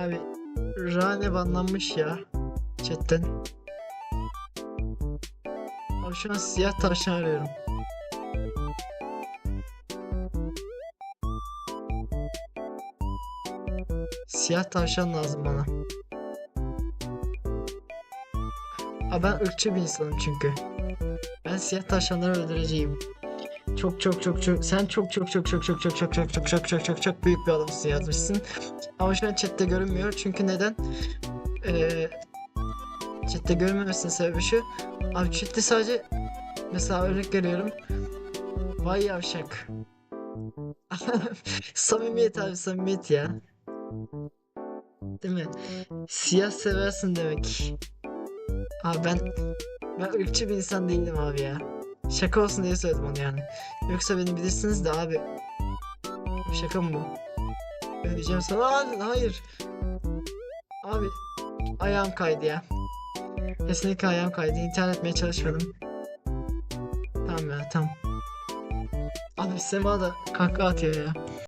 Abi Rane banlanmış ya chatten. Abi şu an siyah tavşan arıyorum. Siyah tavşan lazım bana. Abi ben ırkçı bir insanım çünkü. Ben siyah tavşanları öldüreceğim. Çok çok çok çok sen çok çok çok çok çok çok çok çok çok çok çok çok çok büyük bir adamsın yazmışsın. Ama şu an chatte görünmüyor çünkü neden? Ee, chatte görünmemesinin sebebi şu. Abi chatte sadece mesela örnek veriyorum. Vay yavşak. samimiyet abi samimiyet ya. Değil mi? Siyah seversin demek. Abi ben ben ırkçı bir insan değilim abi ya. Şaka olsun diye söyledim onu yani. Yoksa beni bilirsiniz de abi. Şaka mı bu? Ben diyeceğim sana Aa, hayır. Abi ayağım kaydı ya. Kesinlikle ayağım kaydı. İntihar etmeye çalışmadım. Tamam ya tamam. Abi Sema da kahkaha atıyor ya.